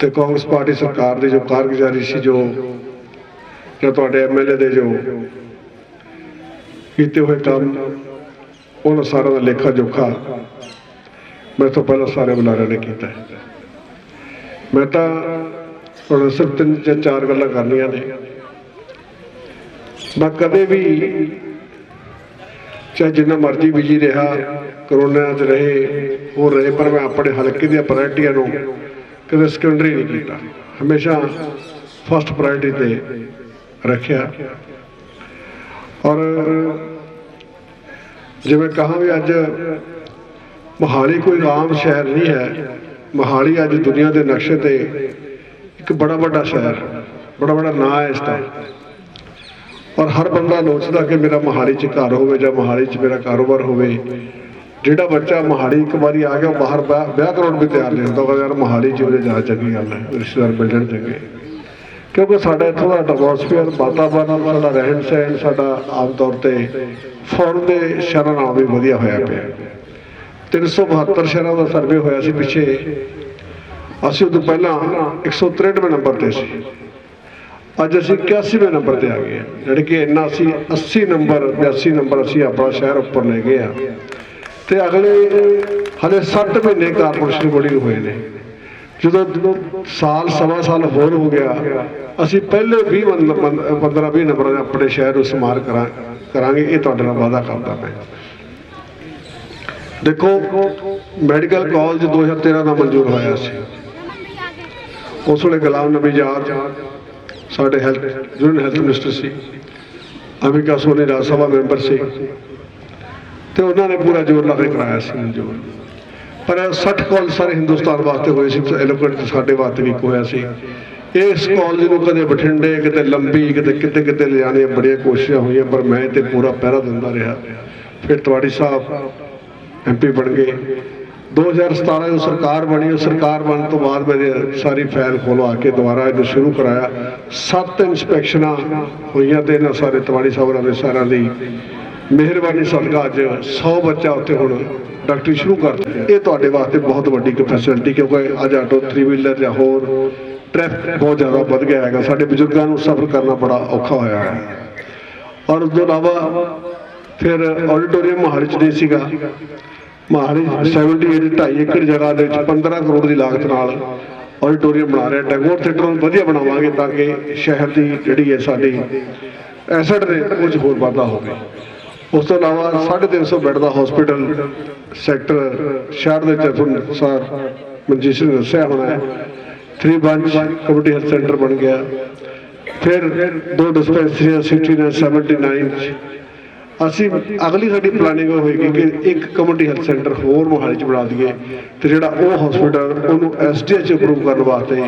ਤੇ ਕਾਂਗਰਸ ਪਾਰਟੀ ਸਰਕਾਰ ਦੀ ਜੋ ਕਾਰਗੁਜ਼ਾਰੀ ਸੀ, ਜੋ ਜਾਂ ਤੁਹਾਡੇ ਐਮਐਲਏ ਦੇ ਜੋ ਕੀਤੇ ਹੋਏ ਕੰਮ, ਉਹਨਾਂ ਸਾਰਿਆਂ ਦਾ ਲੇਖਾ ਜੋਖਾ ਮੈਂ ਤੋਂ ਪਹਿਲਾਂ ਸਾਰੇ ਬੁਲਾਰਿਆਂ ਨੇ ਕੀਤਾ ਹੈ। ਮੈਂ ਤਾਂ ਹੁਣ ਸਿਰਫ ਤਿੰਨ ਜਾਂ ਚਾਰ ਗੱਲਾਂ ਕਰਨੀਆਂ ਨੇ ਮੈਂ ਕਦੇ ਵੀ ਚਾਹੇ ਜਿੰਨਾ ਮਰਜ਼ੀ ਬਿਜ਼ੀ ਰਿਹਾ, ਕਰੋਨਾ 'ਚ ਰਹੇ, ਹੋਰ ਰਹੇ, ਪਰ ਮੈਂ ਆਪਣੇ ਹਲਕੇ ਦੀਆਂ ਪ੍ਰਾਇਰਟੀਆਂ ਨੂੰ ਕਦੇ ਸੈਕੰਡਰੀ ਨਹੀਂ ਕੀਤਾ। ਹਮੇਸ਼ਾ ਫਸਟ ਪ੍ਰਾਇਰਟੀ ਤੇ ਰੱਖਿਆ। ਔਰ ਜਿਵੇਂ ਕਹਾਂ ਵੀ ਅੱਜ ਮੋਹਾਲੀ ਕੋਈ ਆਮ ਸ਼ਹਿਰ ਨਹੀਂ ਹੈ, ਮੋਹਾਲੀ ਅੱਜ ਦੁਨੀਆ ਦੇ ਨਕਸ਼ੇ ਤੇ ਇੱਕ ਬੜਾ ਵੱਡਾ ਸ਼ਹਿਰ, ਬੜਾ ਵੱਡਾ ਨਾਂ ਹੈ ਇਸ ਦਾ। ਔਰ ਹਰ ਬੰਦਾ ਲੋਚਦਾ ਕਿ ਮੇਰਾ ਮੋਹਾਲੀ 'ਚ ਘਰ ਹੋਵੇ ਜਾਂ ਮੋਹਾਲੀ 'ਚ ਮੇਰਾ ਕਾਰੋਬਾਰ ਹੋਵੇ। ਜਿਹੜਾ ਬੱਚਾ ਮੋਹਾਲੀ ਇੱਕ ਵਾਰੀ ਆ ਗਿਆ ਉਹ ਬਾਹਰ ਵਿਆਹ ਕਰਾਉਣ ਵੀ ਤਿਆਰ ਨਹੀਂ ਹੁੰਦਾ ਕਹਿੰਦਾ ਯਾਰ ਮੋਹਾਲੀ 'ਚ ਉਹਦੇ ਜਾ ਚੰਗੀ ਗੱਲ ਹੈ, ਰਿਸ਼ਤੇਦਾਰ ਮਿਲ ਜਾਣ ਚੰਗੇ। ਕਿਉਂਕਿ ਸਾਡਾ ਇੱਥੋਂ ਦਾ ਐਟਮੋਸਫੀਅਰ ਵਾਤਾਵਰਨ, ਸਾਡਾ ਰਹਿਣ ਸਹਿਣ, ਸਾਡਾ ਆਮ ਤੌਰ ਤੇ ਫੌਰਨ ਦੇ ਸ਼ਹਿਰਾਂ ਨਾਲੋਂ ਵੀ ਵਧੀਆ ਹੋਇਆ ਪਿਆ। 372 ਸ਼ਹਿਰਾਂ ਦਾ ਸਰਵੇ ਹੋਇਆ ਸੀ ਪਿੱਛੇ। ਅਸੀਂ ਉਦੋਂ ਪਹਿਲਾਂ 163ਵੇਂ ਨੰਬਰ ਤੇ ਸੀ। ਅੱਜ ਅਸੀਂ 81ਵੇਂ ਨੰਬਰ ਤੇ ਆ ਗਏ ਹਾਂ। ਜਿਹੜੇ ਕਿ ਇੰਨਾ ਅਸੀਂ 80 ਨੰਬਰ 82 ਨੰਬਰ ਅਸੀਂ ਆਪਣਾ ਸ਼ਹਿਰ ਉੱਪਰ ਲੈ ਗਏ ਆ ਤੇ ਅਗਲੇ, ਹਲੇ 7 ਮਹੀਨੇ ਕਾਰਪੋਰੇਸ਼ਨ ਬੋਡੀ ਨੂੰ ਹੋਏ ਨੇ। ਜਦੋਂ ਸਾਲ, ਸਵਾ ਸਾਲ ਹੋਰ ਹੋ ਗਿਆ, ਅਸੀਂ ਪਹਿਲੇ 20 15 20 ਨੰਬਰਾਂ ਆਪਣੇ ਸ਼ਹਿਰ ਨੂੰ ਸਮਾਰ ਕਰਾਂ, ਕਰਾਂਗੇ, ਇਹ ਤੁਹਾਡੇ ਨਾਲ ਵਾਅਦਾ ਕਰਦਾ ਮੈਂ। ਦੇਖੋ, ਮੈਡੀਕਲ ਕਾਲਜ 2013 ਦਾ ਮਨਜ਼ੂਰ ਹੋਇਆ ਸੀ। ਉਸ ਵੇਲੇ ਗੁਲਾਮ ਨਬੀ ਆਜ਼ਾਦ ਸਾਡੇ ਹੈਲਥ ਜੁਨੀਅਰ ਹੈਲਥ ਮਿਨਿਸਟਰ ਸੀ। ਅਮਿਕਾ ਸੋਨੀ ਰਾਜ ਸਭਾ ਮੈਂਬਰ ਸੀ। ਤੇ ਉਹਨਾਂ ਨੇ ਪੂਰਾ ਜ਼ੋਰ ਲਾ ਕੇ ਕਰਾਇਆ ਸੀ ਜ਼ੋਰ। ਪਰ 60 ਕਾਲਜ ਸਾਰੇ ਹਿੰਦੁਸਤਾਨ ਵਾਸਤੇ ਹੋਏ ਸੀ ਐਲੋਕੈਂਟ ਸਾਡੇ ਵਾਸਤੇ ਵੀ ਇੱਕ ਹੋਇਆ ਸੀ। ਇਸ ਕਾਲਜ ਨੂੰ ਕਦੇ ਬਠਿੰਡੇ, ਕਿਤੇ ਲੰਬੀ, ਕਿਤੇ ਕਿਤੇ ਕਿਤੇ ਲਿਜਾਣੀਆਂ ਬੜੀਆਂ ਕੋਸ਼ਿਸ਼ਾਂ ਹੋਈਆਂ, ਪਰ ਮੈਂ ਤੇ ਪੂਰਾ ਪਹਿਰਾ ਦਿੰਦਾ ਰਿਹਾ। ਫਿਰ ਤਵਾੜੀ ਸਾਹਿਬ ਐਮਪੀ ਬਣ ਗਏ। 2017 ਜਦੋਂ ਸਰਕਾਰ ਬਣੀ, ਉਹ ਸਰਕਾਰ ਬਣਨ ਤੋਂ ਬਾਅਦ ਮੇਰੇ ਸਾਰੀ ਫਾਈਲ ਖੋਲਵਾ ਕੇ ਦੁਬਾਰਾ ਇਹਨੂੰ ਸ਼ੁਰੂ ਕਰਾਇਆ। ਸੱਤ ਇਨਸਪੈਕਸ਼ਨਾਂ ਹੋਈਆਂ ਤੇ ਇਹਨਾਂ ਸਾਰੇ ਤਵਾੜੀ ਸਾਹਿਬ ਨਾਲ ਸਾਰਿਆਂ ਲਈ। ਮਿਹਰਬਾਨੀ ਸਦਕਾ ਅੱਜ 100 ਬੱਚਾ ਉੱਥੇ ਹੁਣ ਡਾਕਟਰੀ ਸ਼ੁਰੂ ਕਰ ਦਿੱਤੇ। ਇਹ ਤੁਹਾਡੇ ਵਾਸਤੇ ਬਹੁਤ ਵੱਡੀ ਫੈਸਿਲਿਟੀ ਕਿਉਂਕਿ ਅੱਜ ਆਟੋ 3 ਵੀਲਰ ਜਾਂ ਹੋਰ ਟ੍ਰੈਫਿਕ ਬਹੁਤ ਜ਼ਿਆਦਾ ਵੱਧ ਗਿਆ ਹੈਗਾ। ਸਾਡੇ ਬਜ਼ੁਰਗਾਂ ਨੂੰ ਸਫ਼ਰ ਕਰਨਾ ਬੜਾ ਔਖਾ ਹੋਇਆ ਹੈ। ਔਰ ਉਸ ਤੋਂ ਇਲਾਵਾ ਫਿਰ ਆਡੀਟੋਰੀਅਮ ਮੋਹਾਲੀ ਚ ਨਹੀਂ ਸੀਗਾ। ਮੋਹਾਲੀ 78 2.5 ਏਕੜ ਜਗ੍ਹਾ ਦੇ ਵਿੱਚ 15 ਕਰੋੜ ਦੀ ਲਾਗਤ ਨਾਲ ਆਡੀਟੋਰੀਅਮ ਬਣਾ ਰਿਹਾ। ਟੈਗੋਰ ਥੀਏਟਰ ਨੂੰ ਵਧੀਆ ਬਣਾਵਾਂਗੇ ਤਾਂ ਕਿ ਸ਼ਹਿਰ ਦੀ ਜਿਹੜੀ ਹੈ ਸਾਡੀ ਐਸਟ ਦੇ ਕੁਝ ਹੋਰ ਵਾਧਾ ਹੋਵੇ ਉਸ ਤੋਂ ਇਲਾਵਾ 350 ਬੈੱਡ ਦਾ ਹਸਪੀਟਲ ਸੈਕਟਰ ਸ਼ਹਿਰ ਦੇ ਵਿੱਚ ਸਰ ਮਨਜੀਤ ਸਿੰਘ ਨੇ ਦੱਸਿਆ ਹੋਣਾ ਹੈ। 3 ਬੰਚ ਕਮਿਊਨਿਟੀ ਹੈਲਥ ਸੈਂਟਰ ਬਣ ਗਿਆ। ਫਿਰ ਦੋ ਡਿਸਪੈਂਸਰੀਆਂ 69 79 ਚ ਅਸੀਂ ਅਗਲੀ ਸਾਡੀ ਪਲਾਨਿੰਗ ਹੋਏਗੀ ਕਿ ਇੱਕ ਕਮਿਊਨਿਟੀ ਹੈਲਥ ਸੈਂਟਰ ਹੋਰ ਮੋਹਾਲੀ ਚ ਬਣਾ ਦਈਏ ਤੇ ਜਿਹੜਾ ਉਹ ਹਸਪੀਟਲ ਉਹਨੂੰ ਐਸਡੀਐਚ ਚ ਅਪਰੂਵ ਕਰਨ ਵਾਸਤੇ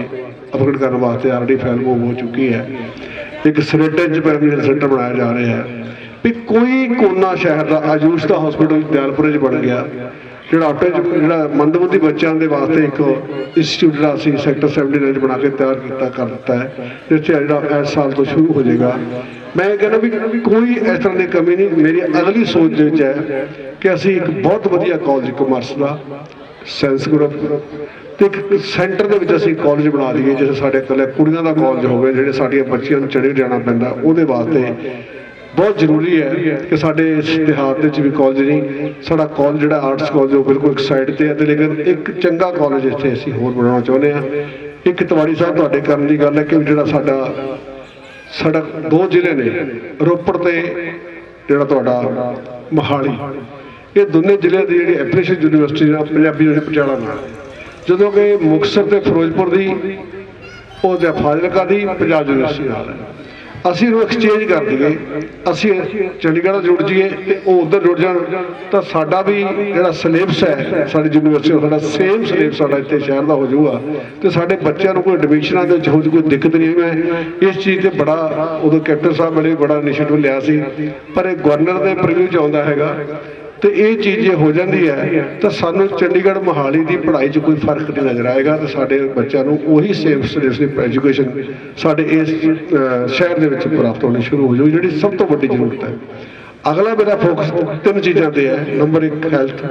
ਅਪਗ੍ਰੇਡ ਕਰਨ ਵਾਸਤੇ ਆਲਰੇਡੀ ਫਾਈਲ ਮੂਵ ਹੋ ਚੁੱਕੀ ਹੈ। ਇੱਕ ਸਨੇਟਰ ਚ ਪ੍ਰਾਇਮਰੀ ਹੈਲਥ ਸੈਂਟਰ ਬਣਾਇਆ ਜਾ ਰਿਹਾ ਹੈ। ਵੀ ਕੋਈ ਕੋਨਾ ਸ਼ਹਿਰ ਦਾ ਆਯੂਸ਼ ਦਾ ਹਸਪੀਟਲ ਦਿਆਲਪੁਰੇ ਚ ਬਣ ਗਿਆ। ਜਿਹੜਾ ਆਟੋ ਚ, ਜਿਹੜਾ ਮੰਦਬੁੱਧੀ ਬੱਚਿਆਂ ਦੇ ਵਾਸਤੇ ਇੱਕ ਇੰਸਟੀਚਿਊਟ ਜਿਹੜਾ ਅਸੀਂ ਸੈਕਟਰ 79 ਚ ਬਣਾ ਕੇ ਤਿਆਰ ਕੀਤਾ, ਕਰ ਦਿੱਤਾ ਹੈ। ਜਿੱਥੇ ਜਿਹੜਾ ਇਸ ਸਾਲ ਤੋਂ ਸ਼ੁਰੂ ਹੋ ਜਾਏਗਾ। ਮੈਂ ਇਹ ਕਹਿੰਦਾ ਵੀ ਕੋਈ ਇਸ ਤਰ੍ਹਾਂ ਦੀ ਕਮੀ ਨਹੀਂ। ਮੇਰੀ ਅਗਲੀ ਸੋਚ ਦੇ ਵਿੱਚ ਹੈ ਕਿ ਅਸੀਂ ਇੱਕ ਬਹੁਤ ਵਧੀਆ ਕਾਲਜ ਕਮਰਸ ਦਾ ਸਾਇੰਸ ਗਰੁੱਪ ਤੇ ਇੱਕ ਸੈਂਟਰ ਦੇ ਵਿੱਚ ਅਸੀਂ ਕਾਲਜ ਬਣਾ ਲਈਏ ਜਿਵੇਂ ਸਾਡੇ ਇਕੱਲੇ ਕੁੜੀਆਂ ਦਾ ਕਾਲਜ ਹੋਵੇ, ਜਿਹੜੇ ਸਾਡੀਆਂ ਬੱਚੀਆਂ ਨੂੰ ਚੜੇ ਜਾਣਾ ਪੈਂਦਾ, ਉਹਦੇ ਵਾਸਤੇ ਬਹੁਤ ਜ਼ਰੂਰੀ ਹੈ ਕਿ ਸਾਡੇ ਇਸ ਦਿਹਾਤ ਦੇ ਵਿੱਚ ਵੀ ਕਾਲਜ ਨਹੀਂ, ਸਾਡਾ ਕਾਲਜ ਜਿਹੜਾ ਆਰਟਸ ਕਾਲਜ ਉਹ ਬਿਲਕੁਲ ਇੱਕ ਸਾਈਡ ਤੇ ਹੈ ਤੇ ਲੇਕਿਨ ਇੱਕ ਚੰਗਾ ਕਾਲਜ ਇੱਥੇ ਅਸੀਂ ਹੋਰ ਬਣਾਉਣਾ ਚਾਹੁੰਦੇ ਹਾਂ। ਇੱਕ ਤਵਾੜੀ ਸਾਹਿਬ ਤੁਹਾਡੇ ਕਰਨ ਦੀ ਗੱਲ ਹੈ ਕਿ ਜਿਹੜਾ ਸਾਡਾ ਸਾਡਾ ਦੋ ਜ਼ਿਲ੍ਹੇ ਨੇ, ਰੋਪੜ ਤੇ ਜਿਹੜਾ ਤੁਹਾਡਾ ਮੋਹਾਲੀ। ਇਹ ਦੋਨੇ ਜ਼ਿਲ੍ਹਿਆਂ ਦੀ ਜਿਹੜੀ ਐਪਰੀਸ਼ੀਏਸ਼ਨ ਯੂਨੀਵਰਸਿਟੀ ਦਾ ਪੰਜਾਬੀ ਯੂਨੀਵਰਸਿਟੀ ਪਟਿਆਲਾ ਨਾਲ। ਜਦੋਂ ਕਿ ਮੁਕਤਸਰ ਤੇ ਫਿਰੋਜ਼ਪੁਰ ਦੀ, ਉਹ ਜਾਂ ਫਾਜ਼ਿਲਕਾ ਦੀ ਪੰਜਾਬ ਯੂਨੀਵਰਸਿਟੀ ਨਾਲ। ਅਸੀਂ ਇਹਨੂੰ ਐਕਸਚੇਂਜ ਕਰ ਦਈਏ। ਅਸੀਂ ਚੰਡੀਗੜ੍ਹ ਨਾਲ ਜੁੜ ਜਾਈਏ ਤੇ ਉਹ ਉਧਰ ਜੁੜ ਜਾਣ। ਤਾਂ ਸਾਡਾ ਵੀ ਜਿਹੜਾ ਸਿਲੇਬਸ ਹੈ, ਸਾਡੀ ਯੂਨੀਵਰਸਿਟੀ ਦਾ ਸਾਡਾ ਸੇਮ ਸਿਲੇਬਸ ਸਾਡਾ ਇੱਥੇ ਸ਼ਹਿਰ ਦਾ ਹੋ ਜਾਊਗਾ। ਤੇ ਸਾਡੇ ਬੱਚਿਆਂ ਨੂੰ ਕੋਈ ਐਡਮਿਸ਼ਨਾਂ ਦੇ ਵਿੱਚ ਹੋ ਕੋਈ ਦਿੱਕਤ ਨਹੀਂ ਮੈਂ ਇਸ ਚੀਜ਼ ਤੇ ਬੜਾ ਉਦੋਂ ਕੈਪਟਨ ਸਾਹਿਬ ਵੇਲੇ ਬੜਾ ਇਨੀਸ਼ੀਏਟਿਵ ਲਿਆ ਸੀ। ਪਰ ਇਹ ਗਵਰਨਰ ਦੇ ਪ੍ਰੀਵਿਊ ਚ ਆਉਂਦਾ ਹੈਗਾ। ਤੇ ਇਹ ਚੀਜ਼ ਜੇ ਹੋ ਜਾਂਦੀ ਹੈ, ਤਾਂ ਸਾਨੂੰ ਚੰਡੀਗੜ੍ਹ ਮੋਹਾਲੀ ਦੀ ਪੜ੍ਹਾਈ 'ਚ ਕੋਈ ਫ਼ਰਕ ਨਹੀਂ ਨਜ਼ਰ ਆਏਗਾ ਤੇ ਸਾਡੇ ਬੱਚਿਆਂ ਨੂੰ ਉਹੀ ਸੇਮ ਸਿਲੇਬਸ ਐਜੂਕੇਸ਼ਨ ਸਾਡੇ ਇਸ ਸ਼ਹਿਰ ਦੇ ਵਿੱਚ ਪ੍ਰਾਪਤ ਹੋਣੀ ਸ਼ੁਰੂ ਹੋ ਜਾਊਗੀ ਜਿਹੜੀ ਸਭ ਤੋਂ ਵੱਡੀ ਜ਼ਰੂਰਤ ਹੈ। ਅਗਲਾ ਮੇਰਾ ਫੋਕਸ ਤਿੰਨ ਚੀਜ਼ਾਂ ਤੇ ਹੈ। ਨੰਬਰ 1 ਹੈਲਥ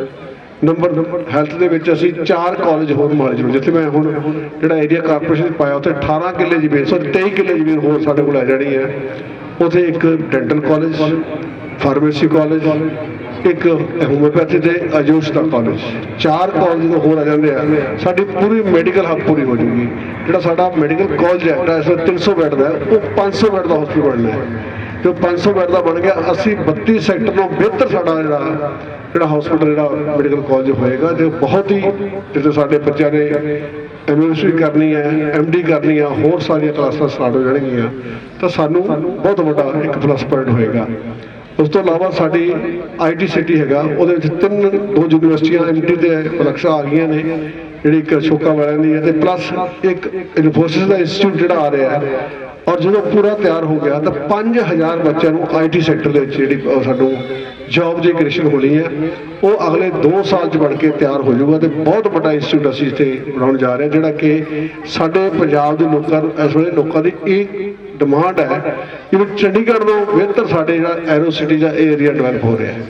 ਨੰਬਰ ਹੈਲਥ ਦੇ ਵਿੱਚ ਅਸੀਂ ਚਾਰ ਕਾਲਜ ਹੋਰ ਮਾਰੇ ਜ਼ਰੂਰ ਜਿੱਥੇ ਮੈਂ ਹੁਣ ਜਿਹੜਾ ਏਰੀਆ ਕਾਰਪੋਰੇਸ਼ਨ ਪਾਇਆ, ਉੱਥੇ 18 ਕਿੱਲੇ ਜ਼ਮੀਨ, ਸੋ 23 ਕਿੱਲੇ ਜ਼ਮੀਨ ਹੋਰ ਸਾਡੇ ਕੋਲ ਆ ਜਾਣੀ ਹੈ। ਉੱਥੇ ਇੱਕ ਡੈਂਟਲ ਕਾਲਜ ਫਾਰਮੇਸੀ ਕਾਲਜ ਇੱਕ ਹੋਮਿਓਪੈਥੀ ਤੇ ਆਯੂਸ਼ ਦਾ ਕਾਲਜ ਚਾਰ ਕਾਲਜ ਜਦੋਂ ਹੋਰ ਆ ਜਾਂਦੇ ਆ। ਸਾਡੀ ਪੂਰੀ ਮੈਡੀਕਲ ਹੱਬ ਪੂਰੀ ਹੋ ਜੂਗੀ। ਜਿਹੜਾ ਸਾਡਾ ਮੈਡੀਕਲ ਕਾਲਜ ਹੈ ਜਿਹੜਾ ਇਸ ਵੇਲੇ 300 ਬੈੱਡ ਦਾ ਹੈ, ਉਹ 500 ਬੈੱਡ ਦਾ ਹਸਪੀਟਲ ਬਣਨਾ ਹੈ। ਜੋ 500 ਬੈੱਡ ਦਾ ਬਣ ਗਿਆ। ਅਸੀਂ 32 ਸੈਕਟਰ ਤੋਂ ਬਿਹਤਰ ਸਾਡਾ ਜਿਹੜਾ ਜਿਹੜਾ ਹਸਪੀਟਲ ਜਿਹੜਾ ਮੈਡੀਕਲ ਕਾਲਜ ਹੋਏਗਾ ਤੇ ਬਹੁਤ ਹੀ ਜਿੱਥੇ ਸਾਡੇ ਬੱਚਿਆਂ ਨੇ ਐਮਐਸਸੀ ਕਰਨੀ ਹੈ ਐਮਡੀ ਕਰਨੀ ਹੈ ਹੋਰ ਸਾਰੀਆਂ ਕਲਾਸਾਂ ਸਟਾਰਟ ਹੋ ਜਾਣਗੀਆਂ। ਤਾਂ ਸਾਨੂੰ ਬਹੁਤ ਵੱਡਾ ਇੱਕ ਪਲੱਸ ਪੁਆਇੰਟ ਹੋਏਗਾ। ਉਸ ਤੋਂ ਇਲਾਵਾ ਸਾਡੀ ਆਈਟੀ ਸਿਟੀ ਹੈਗਾ, ਉਹਦੇ ਵਿੱਚ ਤਿੰਨ ਦੋ ਯੂਨੀਵਰਸਿਟੀਆਂ ਐਮਟੀ ਦੇ ਪਲਕਸ਼ਾ ਆ ਗਈਆਂ ਨੇ, ਜਿਹੜੀ ਇੱਕ ਅਸ਼ੋਕਾ ਵਾਲਿਆਂ ਦੀ ਹੈ ਤੇ ਪਲੱਸ ਇੱਕ ਇਨਫੋਸਿਸ ਦਾ ਇੰਸਟੀਚਿਊਟ ਜਿਹੜਾ ਆ ਰਿਹਾ ਹੈ। ਔਰ ਜਦੋਂ ਪੂਰਾ ਤਿਆਰ ਹੋ ਗਿਆ, ਤਾਂ 5000 ਬੱਚਿਆਂ ਨੂੰ ਆਈਟੀ ਸੈਕਟਰ ਦੇ ਵਿੱਚ ਜਿਹੜੀ ਸਾਨੂੰ ਜੌਬ ਦੀ ਕ੍ਰਿਏਸ਼ਨ ਹੋਣੀ ਹੈ। ਉਹ ਅਗਲੇ 2 ਸਾਲ ਚ ਬਣ ਕੇ ਤਿਆਰ ਹੋ ਜਾਊਗਾ ਤੇ ਬਹੁਤ ਵੱਡਾ ਇੰਸਟੀਚਿਊਟ ਅਸੀਂ ਇੱਥੇ ਬਣਾਉਣ ਜਾ ਰਹੇ ਹਾਂ, ਜਿਹੜਾ ਕਿ ਸਾਡੇ ਪੰਜਾਬ ਦੇ ਲੋਕਾਂ ਇਸ ਵੇਲੇ ਲੋਕਾਂ ਦੀ ਇਹ ਡਿਮਾਂਡ ਹੈ ਕਿ ਚੰਡੀਗੜ੍ਹ ਤੋਂ ਬਿਹਤਰ ਸਾਡੇ ਜਿਹੜਾ ਐਰੋ ਸਿਟੀ ਦਾ ਇਹ ਏਰੀਆ ਡਿਵੈਲਪ ਹੋ ਰਿਹਾ ਹੈ।